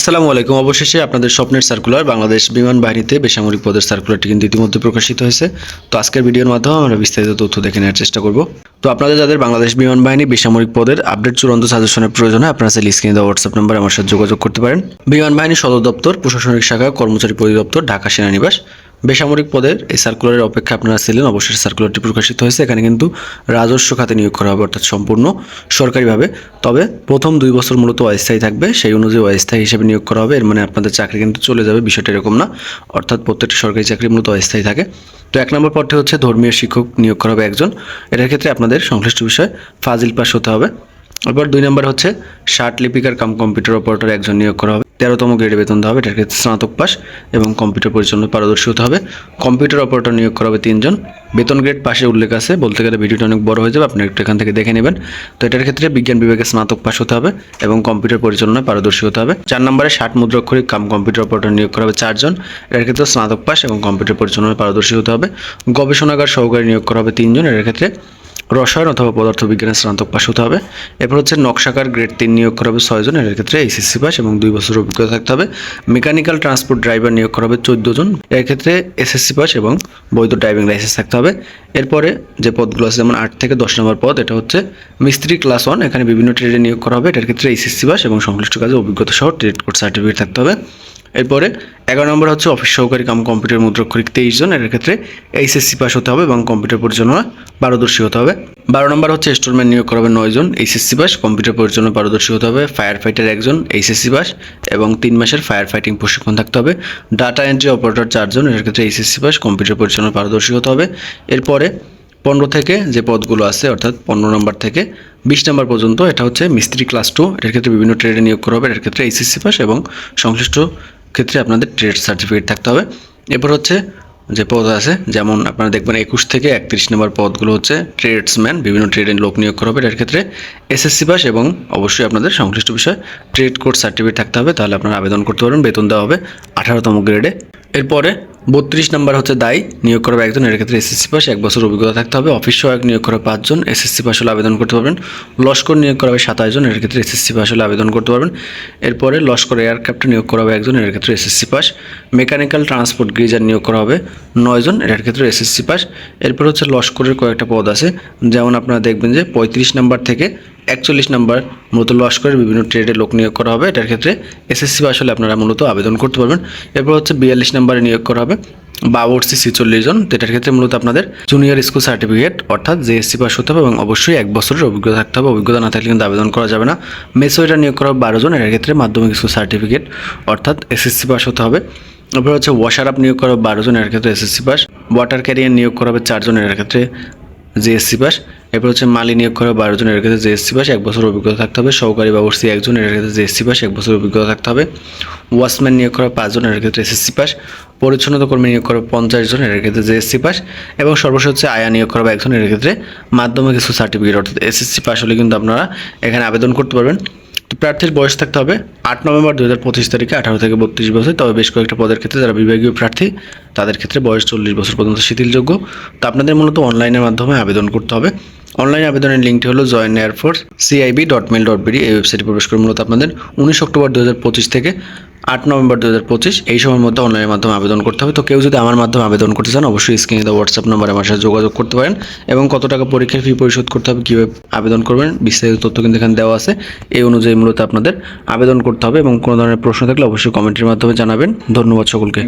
আসসালামু আলাইকুম। অবশেষে আপনাদের স্বপ্নের সার্কুলার বাংলাদেশ বিমান বাহিনীতে বেসামরিক পদের সার্কুলারটি কিন্তু ইতিমধ্যে প্রকাশিত হয়েছে। তো আজকের ভিডিওর মাধ্যমে আমরা বিস্তারিত তথ্য দেখে নেওয়ার চেষ্টা করব। তো আপনাদের যাদের বাংলাদেশ বিমান বাহিনী বেসামরিক পদের আপডেট চূড়ান্ত সাজেশনের প্রয়োজন হয় আপনারা চাইলে স্ক্রিনে দেওয়া হোয়াটসঅ্যাপ নাম্বার আমার সাথে যোগাযোগ করতে পারেন। বিমান বাহিনী সদর দপ্তর, প্রশাসনিক শাখা, কর্মচারী পরিদপ্তর, ঢাকা সেনানিবাস। বেসামরিক পদের এই সার্কুলারের অপেক্ষা আপনারা ছিলেন। অবশ্যই সার্কুলারটি প্রকাশিত হয়েছে। এখানে কিন্তু রাজস্ব খাতে নিয়োগ করা হবে, অর্থাৎ সম্পূর্ণ সরকারিভাবে। তবে প্রথম দুই বছর মূলত অস্থায়ী থাকবে। সেই অনুযায়ী অস্থায়ী হিসেবে নিয়োগ করা হবে। এর মানে আপনাদের চাকরি কিন্তু চলে যাবে। বিষয়টা এরকম না। অর্থাৎ প্রত্যেকটি সরকারি চাকরি মূলত অস্থায়ী থাকে। তো এক নম্বর পদটি হচ্ছে ধর্মীয় শিক্ষক নিয়োগ করা হবে একজন। এটার ক্ষেত্রে আপনাদের সংশ্লিষ্ট বিষয়ে ফাজিল পাস হতে হবে। এরপর দুই নম্বর হচ্ছে ষাট লিপিকার কাম কম্পিউটার অপারেটর একজন নিয়োগ করা হবে। তেরোতম গ্রেডে বেতন দেওয়া হবে এটার ক্ষেত্রে স্নাতক পাস এবং কম্পিউটার পরিচালনা পারদর্শী হতে হবে। কম্পিউটার অপারেটর নিয়োগ করা হবে তিনজন। বেতন গ্রেড পাশে উল্লেখ আছে, বলতে গেলে ভিডিওটা অনেক বড় হয়ে যাবে আপনি একটু এখান থেকে দেখে নেবেন। তো এটার ক্ষেত্রে বিজ্ঞান বিভাগে স্নাতক পাস হতে হবে এবং কম্পিউটার পরিচালনায় পারদর্শী হতে হবে। চার নম্বরে ষাট মুদ্রাক্ষরিক কাম কম্পিউটার অপারেটর নিয়োগ করা হবে চারজন। এটার ক্ষেত্রে স্নাতক পাস এবং কম্পিউটার পরিচালনায় পারদর্শী হতে হবে। গবেষণাগার সহকারী নিয়োগ করা হবে তিনজন। এটার ক্ষেত্রে রসায়ন অথবা পদার্থ বিজ্ঞানের স্নাতক পাশ হতে হবে। এরপর হচ্ছে নকশাকার গ্রেড তিন নিয়োগ করা হবে ছয়জন এর ক্ষেত্রে এইচএসসি পাস এবং দুই বছর অভিজ্ঞতা থাকতে হবে। মেকানিক্যাল ট্রান্সপোর্ট ড্রাইভার নিয়োগ করা হবে জন, এর ক্ষেত্রে এসএসসি পাস এবং বৈধ ড্রাইভিং লাইসেন্স থাকতে হবে। এরপরে যে পদগুলো আছে, যেমন আট থেকে দশ নম্বর পদ, এটা হচ্ছে মিস্ত্রি ক্লাস ওয়ান, এখানে বিভিন্ন ট্রেডে নিয়োগ করা হবে। এটার ক্ষেত্রে এইচএসসি পাস এবং সংশ্লিষ্ট কাজে অভিজ্ঞতা সহ ট্রেড কোড সার্টিফিকেট থাকতে হবে। এরপরে এগারো নম্বর হচ্ছে অফিস সহকারী কাম কম্পিউটার মুদ্রাক্ষরিক তেইশ জন এর ক্ষেত্রে এইচএসসি পাস হতে হবে এবং কম্পিউটার পরিচালনা পারদর্শী হতে হবে। বারো নম্বর হচ্ছে স্টোরম্যান নিয়োগ করা হবে নয় জন এইচএসসি পাস কম্পিউটার পরিচালনা পারদর্শী হতে হবে ফায়ার ফাইটার একজন এইচএসসি পাস এবং তিন মাসের ফায়ার ফাইটিং প্রশিক্ষণ থাকতে হবে। ডাটা এন্ট্রি অপারেটর চারজন এর ক্ষেত্রে এইচএসসি পাস কম্পিউটার পরিচালনা পারদর্শী হতে হবে। এরপরে পনেরো থেকে যে পদগুলো আছে, অর্থাৎ পনেরো নম্বর থেকে বিশ নম্বর পর্যন্ত, এটা হচ্ছে মিস্ত্রি ক্লাস টু এর ক্ষেত্রে বিভিন্ন ট্রেডে নিয়োগ করা হবে এর ক্ষেত্রে এইচএসসি পাস এবং সংশ্লিষ্ট ক্ষেত্রে আপনাদের ট্রেড সার্টিফিকেট থাকতে হবে। এরপর হচ্ছে যে পদ আছে, যেমন আপনারা দেখবেন একুশ থেকে একত্রিশ নম্বর পদগুলো হচ্ছে ট্রেডসম্যান বিভিন্ন ট্রেডের লোক নিয়োগ করা হবে। এর ক্ষেত্রে এসএসসি পাস এবং অবশ্যই আপনাদের সংশ্লিষ্ট বিষয়ে ট্রেড কোর্স সার্টিফিকেট থাকতে হবে। তাহলে আপনারা আবেদন করতে পারবেন। বেতন দেওয়া হবে আঠারোতম গ্রেডে এরপরে বত্রিশ নম্বর হচ্ছে দায়ী, নিয়োগ করা হবে একজন এর ক্ষেত্রে এসএসসি পাস এক বছর অভিজ্ঞতা থাকতে হবে। অফিস সহায়ক নিয়োগ করা পাঁচজন এসএসসি পাস হলে আবেদন করতে পারবেন। লস্কর নিয়োগ করা হবে সাতাশ জন, এর ক্ষেত্রে এসএসসি পাস হলে আবেদন করতে পারবেন। এরপরে লস্কর এয়ারক্রাফ্টে নিয়োগ করা হবে একজন, এর ক্ষেত্রে SSC pass mechanical transport greaser নিয়োগ করা হবে নয়জন এর ক্ষেত্রে এসএসসি পাস এরপর হচ্ছে লস্করের কয়েকটা পদ আছে। যেমন আপনারা দেখবেন যে পঁয়ত্রিশ নাম্বার থেকে একচল্লিশ নাম্বার মূলত লস্করের বিভিন্ন ট্রেডে লোক নিয়োগ করা হবে। এটার ক্ষেত্রে এসএসসি পাস হলে আপনারা মূলত আবেদন করতে পারবেন। এরপর হচ্ছে বিয়াল্লিশ নাম্বারে নিয়োগ করা হবে। বাবরসি ছিচল্লিশ জন। এটার ক্ষেত্রে মূলত আপনাদের জুনিয়র স্কুল সার্টিফিকেট অর্থাৎ জেএসসি পাস হতে হবে এবং অবশ্যই এক বছরের অভিজ্ঞতা থাকতে হবে। অভিজ্ঞতা না থাকলে কিন্তু আবেদন করা যাবে না। মেসোইটা নিয়োগ করা হবে বারো জন। এর ক্ষেত্রে মাধ্যমিক স্কুল সার্টিফিকেট অর্থাৎ এসএসসি পাস হতে হবে। এরপর হচ্ছে ওয়াশার আপ নিয়োগ করা হবে বারো জন। এর ক্ষেত্রে এসএসসি পাস ওয়াটার ক্যারিয়ার নিয়োগ করা হবে চারজন এর ক্ষেত্রে জিএসসি পাস এরপর হচ্ছে মালি নিয়োগ করা বারো জন এর ক্ষেত্রে জিএসসি পাস, এক বছর অভিজ্ঞতা থাকতে হবে। সহকারী বাবরসি একজন, এর ক্ষেত্রে জিএসসি পাস, এক বছর অভিজ্ঞতা থাকতে হবে। ওয়াচম্যান নিয়োগ করা পাঁচজন এর ক্ষেত্রে এসএসসি পাস। পরিচ্ছন্নতা কর্মী নিয়োগ করা পঞ্চাশ জন, এর ক্ষেত্রে জিএসসি পাস। এবং সর্বশেষ হচ্ছে আয়া নিয়োগ করা একজন, এর ক্ষেত্রে মাধ্যমিক কিছু সার্টিফিকেট অর্থাৎ এসএসসি পাস হলে কিন্তু আপনারা এখানে আবেদন করতে পারবেন। তো প্রার্থীর বয়স থাকতে হবে আট নভেম্বর দু হাজার পঁচিশ তারিখে, আঠারো থেকে বত্রিশ বছর। তবে বেশ কয়েকটা পদের ক্ষেত্রে যারা বিভাগীয় প্রার্থী, তাদের ক্ষেত্রে বয়স চল্লিশ বছর পর্যন্ত শিথিলযোগ্য। তো আপনাদের মূলত অনলাইনের মাধ্যমে আবেদন করতে হবে। অনলাইন আবেদনের লিঙ্কটি হলো join air force CIB dot mil dot BD এই ওয়েবসাইটে প্রবেশ করে মূলত আপনাদের উনিশ অক্টোবর দু হাজার পঁচিশ থেকে আট নভেম্বর দু হাজার পঁচিশ এই সময়ের মধ্যে অনলাইনের মাধ্যমে আবেদন করতে হবে। তো কেউ যদি আমার মাধ্যমে আবেদন করতে চান, অবশ্যই স্ক্রিনে দেওয়া হোয়াটসঅ্যাপ নাম্বারে আমার সাথে যোগাযোগ করতে পারেন এবং কত টাকা পরীক্ষার ফি পরিশোধ করতে হবে, কীভাবে আবেদন করবেন, বিস্তারিত তথ্য কিন্তু এখানে দেওয়া আছে। এই অনুযায়ী মূলত আপনাদের আবেদন করতে হবে এবং কোনো ধরনের প্রশ্ন থাকলে অবশ্যই কমেন্টের মাধ্যমে জানাবেন। ধন্যবাদ সকলকে।